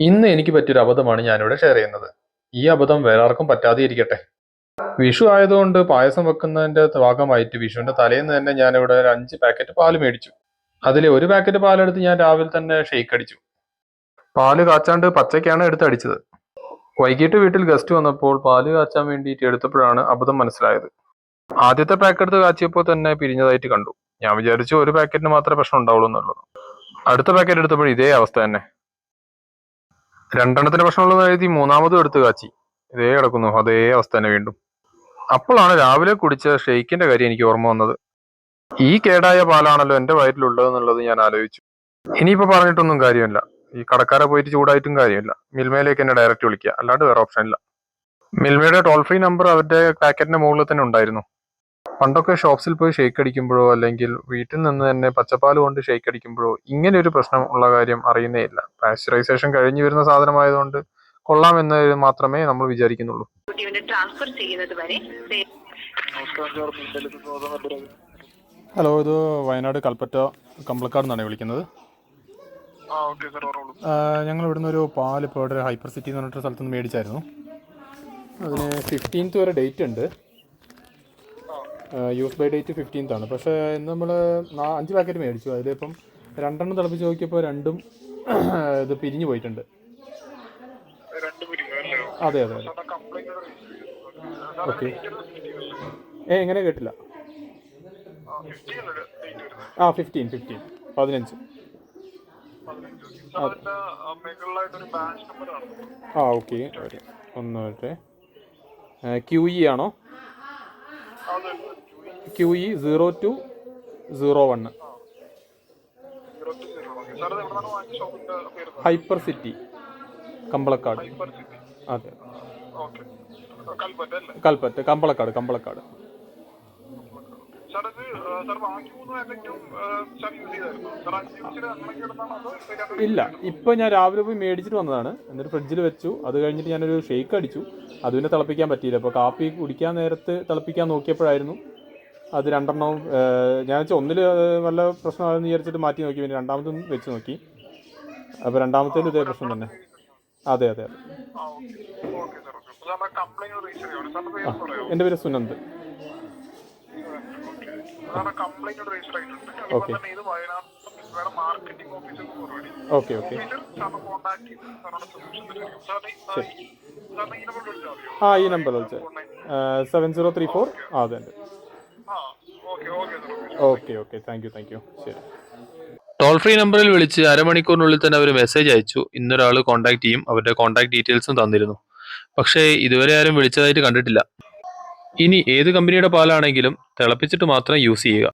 ഇന്ന് എനിക്ക് പറ്റിയൊരു അബദ്ധമാണ് ഞാനിവിടെ ഷെയർ ചെയ്യുന്നത്. ഈ അബദ്ധം വേറെ ആർക്കും പറ്റാതെ ഇരിക്കട്ടെ വിഷു ആയതുകൊണ്ട് പായസം വെക്കുന്നതിന്റെ ഭാഗമായിട്ട് വിഷുവിന്റെ തലേന്ന് തന്നെ ഞാൻ ഇവിടെ ഒരു അഞ്ച് പാക്കറ്റ് പാൽ മേടിച്ചു. അതിൽ ഒരു പാക്കറ്റ് പാലെടുത്ത് ഞാൻ രാവിലെ തന്നെ ഷെയ്ക്ക് അടിച്ചു. പാൽ കാച്ചാണ്ട് പച്ചയ്ക്കാണ് എടുത്ത് അടിച്ചത്. വൈകിട്ട് വീട്ടിൽ ഗസ്റ്റ് വന്നപ്പോൾ പാൽ കാച്ചാൻ വേണ്ടിയിട്ട് എടുത്തപ്പോഴാണ് അബദ്ധം മനസ്സിലായത്. ആദ്യത്തെ പാക്കറ്റ് കാച്ചിയപ്പോൾ തന്നെ പിരിഞ്ഞതായിട്ട് കണ്ടു. ഞാൻ വിചാരിച്ചു ഒരു പാക്കറ്റിന് മാത്രമേ പ്രശ്നം ഉണ്ടാവുള്ളൂ എന്നുള്ളത്. അടുത്ത പാക്കറ്റ് എടുത്തപ്പോൾ ഇതേ അവസ്ഥ തന്നെ. രണ്ടെണ്ണത്തിന് പ്രശ്നമുള്ളത് എഴുതി മൂന്നാമതും എടുത്ത് കാച്ചി. ഇതേ കിടക്കുന്നു. അതേ അവസ്ഥ തന്നെ വീണ്ടും. അപ്പോഴാണ് രാവിലെ കുടിച്ച ഷെയ്ക്കിന്റെ കാര്യം എനിക്ക് ഓർമ്മ വന്നത്. ഈ കേടായ പാലാണല്ലോ എന്റെ വയറ്റിലുള്ളത് എന്നുള്ളത് ഞാൻ ആലോചിച്ചു. ഇനിയിപ്പോ പറഞ്ഞിട്ടൊന്നും കാര്യമില്ല. ഈ കടക്കാരെ പോയിട്ട് ചൂടായിട്ടും കാര്യമില്ല. മിൽമയിലേക്ക് എന്നെ ഡയറക്റ്റ് വിളിക്കുക. അല്ലാണ്ട് വേറെ ഓപ്ഷൻ ഇല്ല. മിൽമയുടെ ടോൾ ഫ്രീ നമ്പർ അവരുടെ പാക്കറ്റിന്റെ മുകളിൽ തന്നെ ഉണ്ടായിരുന്നു. പണ്ടൊക്കെ ഷോപ്സിൽ പോയി ഷെയ്ക്ക് അടിക്കുമ്പോഴോ അല്ലെങ്കിൽ വീട്ടിൽ നിന്ന് തന്നെ പച്ചപ്പാൽ കൊണ്ട് ഷെയ്ക്ക് അടിക്കുമ്പോഴോ ഇങ്ങനെ ഒരു പ്രശ്നം ഉള്ള കാര്യം അറിയുന്നേ ഇല്ല. പാസ്ചറൈസേഷൻ കഴിഞ്ഞു വരുന്ന സാധനമായതുകൊണ്ട് കൊള്ളാം എന്ന് മാത്രമേ നമ്മൾ വിചാരിക്കുന്നുള്ളൂ. ട്രാൻസ്ഫർ ചെയ്യുന്നത് വരെ ഹലോ ഇത് വയനാട് കൽപ്പറ്റ കമ്പളക്കാട് നിന്നാണ് വിളിക്കുന്നത്. ആ ഓക്കെ സാർ ഞങ്ങൾ ഇവിടുന്ന് ഒരു പാൽ ഇപ്പോൾ ഇവിടെ ഹൈപ്പർ സിറ്റി എന്ന് പറഞ്ഞിട്ട് സ്ഥലത്ത് നിന്ന് മേടിച്ചായിരുന്നു. അതിന് ഫിഫ്റ്റീൻത്ത് വരെ ഡേറ്റ് ഉണ്ട്. യൂസ് ബൈ ഡേറ്റ് ഫിഫ്റ്റീൻത്ത് ആണ്. പക്ഷേ ഇന്ന് നമ്മൾ അഞ്ച് പാക്കറ്റ് മേടിച്ചു. അതിലിപ്പം രണ്ടെണ്ണം തിളപ്പിച്ച് നോക്കിയപ്പോൾ രണ്ടും ഇത് പിരിഞ്ഞു പോയിട്ടുണ്ട്. അതെ അതെ അതെ. ഓക്കെ ഏ എങ്ങനെ കേട്ടില്ല. ആ ഫിഫ്റ്റീൻ ഫിഫ്റ്റീൻ പതിനഞ്ച്. ആണ് ആ ഓക്കെ ഒന്ന് വരട്ടെ. ക്യു ഇ ആണോ? അത് Q E zero two zero പേര് ഹൈപ്പർ സിറ്റി കമ്പളക്കാട്. അതെ. കൽപ്പറ്റ കമ്പളക്കാട് കമ്പളക്കാട്. ഇല്ല ഇപ്പൊ ഞാൻ രാവിലെ പോയി മേടിച്ചിട്ട് വന്നതാണ്. എന്നിട്ട് ഫ്രിഡ്ജിൽ വെച്ചു. അത് കഴിഞ്ഞിട്ട് ഞാനൊരു ഷേക്ക് അടിച്ചു. അത് തിളപ്പിക്കാൻ പറ്റിയില്ല. അപ്പോൾ കാപ്പി കുടിക്കാൻ നേരത്ത് തിളപ്പിക്കാൻ നോക്കിയപ്പോഴായിരുന്നു. അത് രണ്ടെണ്ണവും ഞാൻ വെച്ചാൽ ഒന്നിൽ വല്ല പ്രശ്നമാണെന്ന് വിചാരിച്ചിട്ട് മാറ്റി നോക്കി പിന്നെ രണ്ടാമതും വെച്ച് നോക്കി. അപ്പോൾ രണ്ടാമത്തേലും ഇതേ പ്രശ്നം തന്നെ. അതെ അതെ അതെ. എന്റെ പേര് സുനന്ദ്. ഓക്കെ. ഓക്കെ. ഓക്കെ ആ ഈ നമ്പർ വിളിച്ചത് സെവൻ സീറോ ത്രീ ഫോർ ആ അതെ അതെ. Okay okay. Thank you thank you ശരി. ടോൾ ഫ്രീ നമ്പറിൽ വിളിച്ച് അരമണിക്കൂറിനുള്ളിൽ തന്നെ അവർ മെസ്സേജ് അയച്ചു. ഇന്നൊരാൾ കോൺടാക്ട് ചെയ്യും. അവരുടെ കോൺടാക്ട് ഡീറ്റെയിൽസും തന്നിരുന്നു. പക്ഷേ ഇതുവരെ ആരും വിളിച്ചതായിട്ട് കണ്ടിട്ടില്ല. ഇനി ഏത് കമ്പനിയുടെ പാലാണെങ്കിലും തിളപ്പിച്ചിട്ട് മാത്രം യൂസ് ചെയ്യുക.